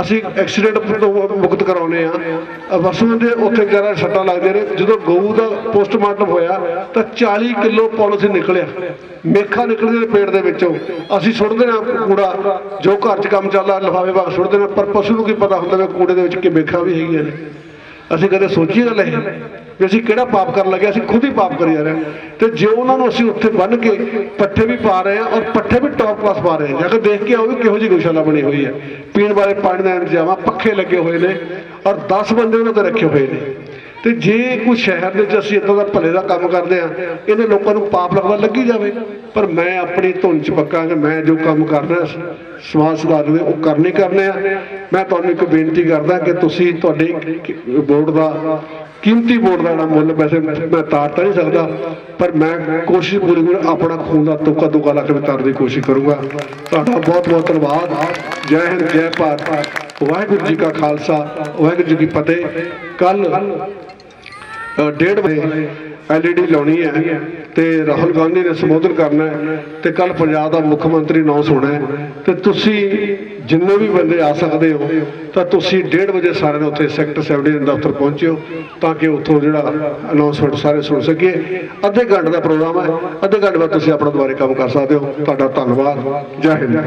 ਅਸੀਂ ਐਕਸੀਡੈਂਟ ਤੋਂ ਮੁਕਤ ਕਰਾਉਨੇ ਆ ਵਸੂ ਦੇ ਉੱਥੇ ਜਰਾ ਸੱਟਾਂ ਲੱਗਦੇ ਨੇ। ਜਦੋਂ ਗਊ ਦਾ ਪੋਸਟਮਾਰਟਮ ਹੋਇਆ, ਤਾਂ 40 ਕਿਲੋ ਪੋਲੀਥੀਨ ਨਿਕਲਿਆ। ਮੇਖਾ ਨਿਕਲਦੇ ਨੇ ਪੇਟ ਦੇ ਵਿੱਚੋਂ। ਅਸੀਂ ਸੁੱਟਦੇ ਨਾ ਕੂੜਾ, ਜੋ ਘਰ 'ਚ ਕੰਮ ਚੱਲਦਾ, ਲਿਫਾਫੇ ਬਾਗ ਸੁੱਟਦੇ ਨੇ, ਪਰ ਪਸ਼ੂ ਨੂੰ ਕੀ ਪਤਾ ਹੁੰਦਾ ਵੀ ਕੂੜੇ ਦੇ ਵਿੱਚ ਕਿ ਮੇਖਾ ਵੀ ਹੈਗੀਆਂ ਨੇ। ਅਸੀਂ ਕਦੇ ਸੋਚੀ ਗੱਲ ਇਹ ਕਿ ਅਸੀਂ ਕਿਹੜਾ ਪਾਪ ਕਰਨ ਲੱਗੇ ਅਸੀਂ ਖੁਦ ਹੀ ਪਾਪ ਕਰੀ ਜਾ ਰਹੇ ਹਾਂ ਤੇ ਜੇ ਉਹਨਾਂ ਨੂੰ ਅਸੀਂ ਉੱਥੇ ਬੰਨ ਕੇ ਪੱਠੇ ਵੀ ਪਾ ਰਹੇ ਹਾਂ ਔਰ ਪੱਠੇ ਵੀ ਟੌਪ ਕਲਾਸ ਪਾ ਰਹੇ ਹਾਂ ਜਾ ਕੇ ਦੇਖ ਕੇ ਆਓ ਵੀ ਕਿਹੋ ਜਿਹੀ ਗਊਸ਼ਾਲਾ ਬਣੀ ਹੋਈ ਹੈ ਪੀਣ ਵਾਲੇ ਪਾਣੀ ਦਾ ਇੰਤਜ਼ਾਮ ਪੱਖੇ ਲੱਗੇ ਹੋਏ ਨੇ ਔਰ 10 ਬੰਦੇ ਉਹਨਾਂ ਤੇ ਰੱਖੇ ਹੋਏ ਨੇ। ਤੇ ਜੇ ਕੋਈ ਸ਼ਹਿਰ ਦੇ ਵਿੱਚ ਅਸੀਂ ਇਦਾਂ ਦਾ ਭਲੇ ਦਾ ਕੰਮ ਕਰਦੇ ਆ, ਇਹਨੇ ਲੋਕਾਂ ਨੂੰ ਪਾਪ ਲੱਗਦਾ ਲੱਗੀ ਜਾਵੇ। ਪਰ ਮੈਂ ਆਪਣੀ ਧੁਨ ਚ ਪੱਕਾ ਕਿ ਮੈਂ ਜੋ ਕੰਮ ਕਰਨਾ ਸਮਾਜ ਸੁਧਾਰ ਦੇ ਉਹ ਕਰਨੇ ਕਰਨੇ ਆ। ਮੈਂ ਤੁਹਾਨੂੰ ਇੱਕ ਬੇਨਤੀ ਕਰਦਾ ਕਿ ਤੁਸੀਂ ਤੁਹਾਡੇ ਬੋਰਡ ਦਾ ਕੀਮਤੀ ਵੋਟ ਦਾ ਜਿਹੜਾ ਮੁੱਲ, ਵੈਸੇ ਮੈਂ ਤਾਰ ਤਾਂ ਨਹੀਂ ਸਕਦਾ, ਪਰ ਮੈਂ ਕੋਸ਼ਿਸ਼ ਪੂਰੀ ਪੂਰੀ ਆਪਣਾ ਖੂਨ ਦਾ ਤੁਕਾ ਦੋਗਾ ਲੱਖ ਕੇ ਦੀ ਕੋਸ਼ਿਸ਼ ਕਰੂੰਗਾ। ਤੁਹਾਡਾ ਬਹੁਤ ਬਹੁਤ ਧੰਨਵਾਦ। ਜੈ ਹਿੰਦ, ਜੈ ਭਾਰਤ। ਵਾਹਿਗੁਰੂ ਜੀ ਕਾ ਖਾਲਸਾ, ਵਾਹਿਗੁਰੂ ਜੀ ਕੀ ਫਤਿਹ। ਕੱਲ ਡੇਢ ਵਜੇ ਐਲਈਡੀ ਲਾਉਣੀ ਹੈ ਤੇ ਰਾਹੁਲ ਗਾਂਧੀ ਨੇ ਸੰਬੋਧਨ ਕਰਨਾ ਹੈ ਤੇ ਕੱਲ ਪੰਜਾਬ ਦਾ ਮੁੱਖ ਮੰਤਰੀ ਅਨਾਉਂਸ ਹੋਣਾ ਹੈ। ਤੇ ਤੁਸੀਂ ਜਿੰਨੇ ਵੀ ਬੰਦੇ ਆ ਸਕਦੇ ਹੋ, ਤਾਂ ਤੁਸੀਂ 1:30 ਵਜੇ ਸਾਰਿਆਂ ਨੇ ਉੱਥੇ ਸੈਕਟਰ 70 ਦੇ ਦਫ਼ਤਰ ਪਹੁੰਚਿਓ, ਤਾਂ ਕਿ ਉੱਥੋਂ ਜਿਹੜਾ ਅਨਾਉਂਸਮੈਂਟ ਸਾਰੇ ਸੁਣ ਸਕੀਏ। ਅੱਧੇ ਘੰਟੇ ਦਾ ਪ੍ਰੋਗਰਾਮ ਹੈ, ਅੱਧੇ ਘੰਟੇ ਬਾਅਦ ਤੁਸੀਂ ਆਪਣਾ ਦੁਬਾਰੇ ਕੰਮ ਕਰ ਸਕਦੇ ਹੋ। ਤੁਹਾਡਾ ਧੰਨਵਾਦ। ਜੈ ਹਿੰਦ।